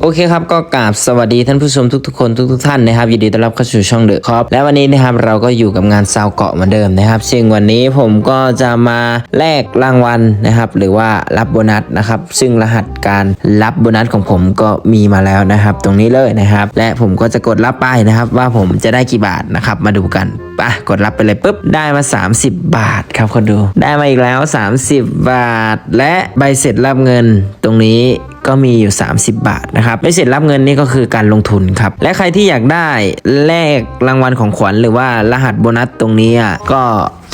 โอเคครับก็กราบสวัสดีท่านผู้ชมทุกๆคนทุกๆท่านนะครับยินดีต้อนรับเข้าสู่ช่องเดอะคอปและวันนี้นะครับเราก็อยู่กับงานซาวเกาะเหมือนเดิมนะครับซึ่งวันนี้ผมก็จะมาแลกรางวัลนะครับ หรือว่ารับโบนัสนะครับ ซึ่งรหัสการรับโบนัสของผมก็มีมาแล้วนะครับ ตรงนี้เลยนะครับ และผมก็จะกดรับไปนะครับว่าผมจะได้กี่บาทนะครับมาดูกันปะกดรับไปเลยปุ๊บได้มา 30 บาทครับคนดู ได้มาอีกแล้ว 30 บาท และใบเสร็จรับเงินตรงนี้ ก็มีอยู่ 30 บาทนะครับไม่เสร็จรับเงินนี่ก็คือการลงทุนครับ และใครที่อยากได้แลกรางวัลของขวัญหรือว่ารหัสโบนัสตรงนี้อะก็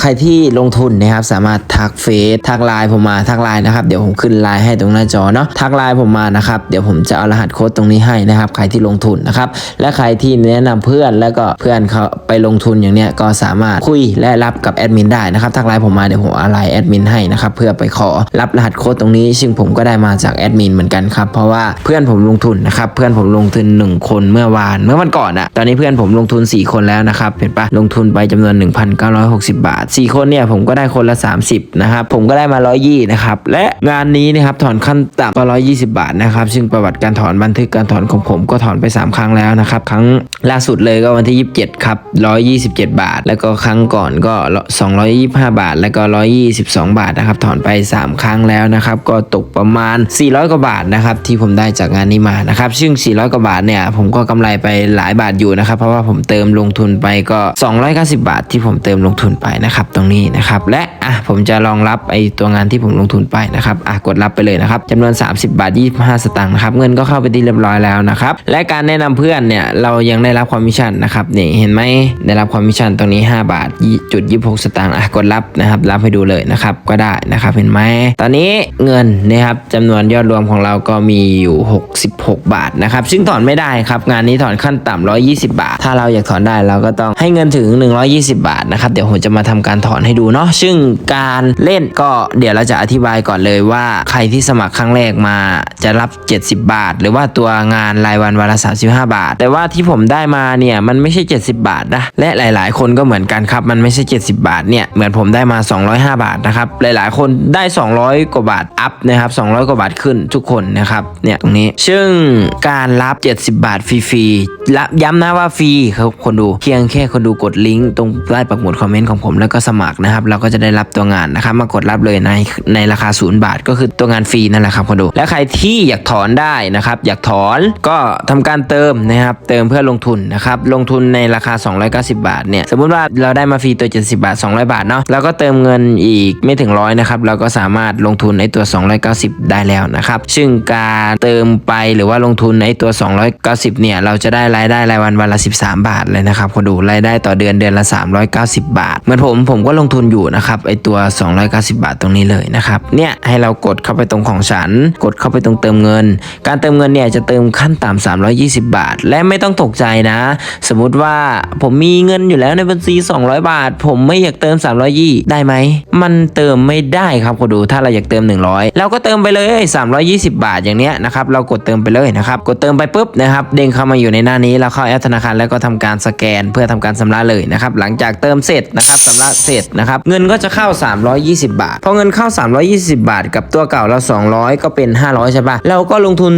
ใครที่ลงทุนนะครับสามารถทักเฟซทักไลน์ผมมาทักไลน์นะครับเดี๋ยวผมขึ้นไลน์ให้ตรงหน้าจอเนาะทักไลน์ผมมานะครับเดี๋ยวผมจะเอารหัสโค้ดตรงนี้ให้นะครับใครที่ลงทุนนะครับและใครที่แนะนำเพื่อนแล้วก็เพื่อนเขาไปลงทุนอย่างเนี้ยก็สามารถคุยและรับกับแอดมินได้นะครับทักไลน์ผมมาเดี๋ยวผมเอาไลน์แอดมินให้นะครับเพื่อไปขอรับรหัสโค้ดตรงนี้ ซึ่งผมก็ได้มาจากแอดมินเหมือนกันครับเพราะว่าเพื่อนผมลงทุนนะครับเพื่อนผมลงทุนหนึ่งคนเมื่อวานเมื่อวันก่อนอะตอนนี้เพื่อนผมลงทุน 4 คนแล้วนะครับเห็นปะลงทุนไปจำนวน 1,960 บาท4คนเนี่ยผมก็ได้คนละ 30นะครับผมก็ได้มา 120นะครับและงานนี้นะครับถอนขั้นต่ำก็120 บาทนะครับซึ่งประวัติการถอนบันทึกการถอนของผมก็ถอนไป 3 ครั้งแล้วนะครับครั้งล่าสุดเลยก็วันที่ 27ครับ127 บาท แล้วก็ครั้งก่อนก็ 225 บาท แล้วก็ 122 บาทนะครับถอนไป 3 ครั้งแล้วนะครับก็ตกประมาณ 400 กว่าบาทนะครับที่ผมได้จากงานนี้มานะครับซึ่ง 400 กว่าบาทเนี่ยผมก็กำไรไปหลายบาทอยู่นะครับเพราะว่าผมเติมลงทุนไปก็ 290 บาทที่ผมเติมลงทุนไปนะครับครับตรงนี้นะครับและอะผมจะลองรับไอตัวงานที่ผมลงทุนไปนะครับอะกดรับไปเลยนะครับจำนวน 30 บาท 25 สตางค์นะครับเงินก็เข้าไปที่เรียบร้อยแล้วนะครับและการแนะนำเพื่อนเนี่ยเรายังได้รับความมิชชั่นนะครับนี่เห็นไหมได้รับความมิชชั่นตรงนี้ 5 บาทจุด26 สตางค์อะกดรับนะครับรับให้ดูเลยนะครับก็ได้นะครับเห็นไหมตอนนี้เงินนะครับจำนวนยอดรวมของเราก็มีอยู่ 66 บาทนะครับซึ่งถอนไม่ได้ครับงานนี้ถอนขั้นต่ำ120 บาท ถ้าเราอยากถอนได้เราก็ต้องให้เงินถึง 120 บาทนะครับเดี๋ยวผมจะมาทำการถอนให้ดูเนาะซึ่งการเล่นก็เดี๋ยวเราจะอธิบายก่อนเลยว่าใครที่สมัครครั้งแรกมาจะรับ 70 บาท หรือว่าตัวงานรายวันวันละ35 บาท แต่ว่าที่ผมได้มาเนี่ยมันไม่ใช่ 70 บาทนะและหลาย ๆ คนก็เหมือนกันครับมันไม่ใช่ 70 บาทเนี่ยเหมือนผมได้มา 205 บาทนะครับหลาย ๆ คนได้ 200 กว่าบาทอัพนะครับ200 กว่าบาทขึ้นทุกคนนะครับเนี่ยตรงนี้ซึ่งการรับ 70 บาทฟรีๆรับย้ำนะว่าฟรีครับคนดูเพียงแค่คนดูกดลิงก์ตรงใต้ปักหมุดคอมเมนต์ของผมแล้วก็สมัครนะครับ เราก็จะได้รับตัวงานนะครับ มากดรับเลยในในราคาศูนย์บาท ก็คือตัวงานฟรีนั่นแหละครับคนดู และใครที่อยากถอนได้นะครับ อยากถอนก็ทำการเติมนะครับ เติมเพื่อลงทุนนะครับ ลงทุนในราคา 290 บาทเนี่ย สมมุติว่าเราได้มาฟรีตัว 70 บาท 200 บาทเนาะเราก็เติมเงินอีกไม่ถึงร้อยนะครับ เราก็สามารถลงทุนในตัว 290 ได้แล้วนะครับ ซึ่งการเติมไปหรือว่าลงทุนในตัว 290 เนี่ย เราจะได้รายได้รายวันวันละ 13 บาทเลยนะครับคนดู รายได้ต่อเดือนเดือนละ 390 บาท เหมือนผมผมก็ลงทุนอยู่นะครับไอตัว 290 บาทตรงนี้เลยนะครับเนี่ยให้เรากดเข้าไปตรงของฉัน กดเข้าไปตรงเติมเงิน การเติมเงินเนี่ยจะเติมขั้นต่ำ320 บาท และไม่ต้องตกใจนะ สมมุติว่าผมมีเงินอยู่แล้วในบัญชี 200 บาท ผมไม่อยากเติม320ได้ไหมมันเติมไม่ได้ครับคนดูถ้าเราอยากเติม 100เราก็เติมไปเลย320 บาทอย่างเนี้ยนะครับเรากดเติมไปเลยนะครับกดเติมไปปุ๊บนะครับเด้งเข้ามาอยู่ในหน้านี้เราเข้าแอปธนาคารแล้วก็ทำการสแกน เพื่อทำการชำระเลยนะครับหลังจากเติมเสร็จนะครับชำระเสร็จนะครับ เงินก็จะเข้า 320 บาท พอเงินเข้า 320 บาท กับตัวเก่าเรา 200 ก็เป็น 500 ใช่ปะเราก็ลงทุน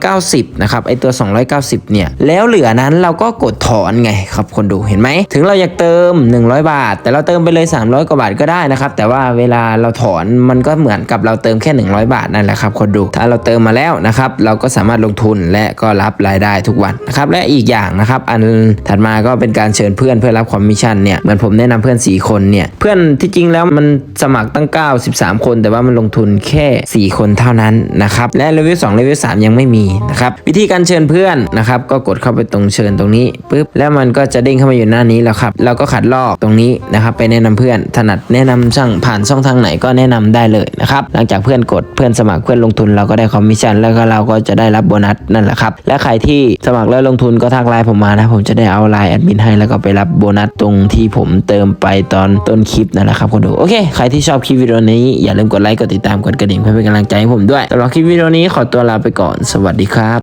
290 นะครับ ไอตัว 290 เนี่ย แล้วเหลือนั้นเราก็กดถอนไงครับคนดูเห็นไหม ถึงเราอยากเติม 100 บาท แต่เราเติมไปเลย 300 กว่าบาทก็ได้นะครับ แต่ว่าเวลาเราถอนมันก็เหมือนกับเราเติมแค่ 100 บาทนั่นแหละครับคนดู ถ้าเราเติมมาแล้วนะครับ เราก็สามารถลงทุนและก็รับรายได้ทุกวันนะครับ และอีกอย่างนะครับ อันถัดมาก็เป็นการเชิญเพื่อนเพื่อรับคอมมิชชั่นเนี่ย เหมือนผมแนะนำเพื่อน4คนเนี่ย เพื่อนที่จริงแล้วมันสมัครตั้ง93คน แต่ว่ามันลงทุนแค่ 4 คนเท่านั้นนะครับและเลเวล2เลเวล3ยังไม่มีนะครับวิธีการเชิญเพื่อนนะครับก็กดเข้าไปตรงเชิญตรงนี้ปุ๊บแล้วมันก็จะเด้งเข้ามาอยู่หน้านี้แล้วครับเราก็ขัดลอกตรงนี้นะครับไปแนะนำเพื่อนถนัดแนะนำช่างผ่านช่องทางไหนก็แนะนำได้เลยนะครับหลังจากเพื่อนกดเพื่อนสมัครเพื่อนลงทุนเราก็ได้คอมมิชชั่นแล้วก็เราก็จะได้รับโบนัสนั่นแหละครับและใครที่สมัครแล้วลงทุนก็ทักไลน์ผมมานะผมจะได้เอาไลน์แอดมินให้แล้วก็ไปรับโบนัสตรงที่ผมเติมไปตอนต้นคลิปนั่นแหละครับคนดูโอเคใครที่ชอบคลิปวิดีโอนี้อย่าลืมกดไลค์กดติดตามกดกระดิ่งเพื่อเป็นกำลังใจให้ผมด้วยสำหรับคลิปวิดีโอนี้ขอตัวลาไปก่อนสวัสดีครับ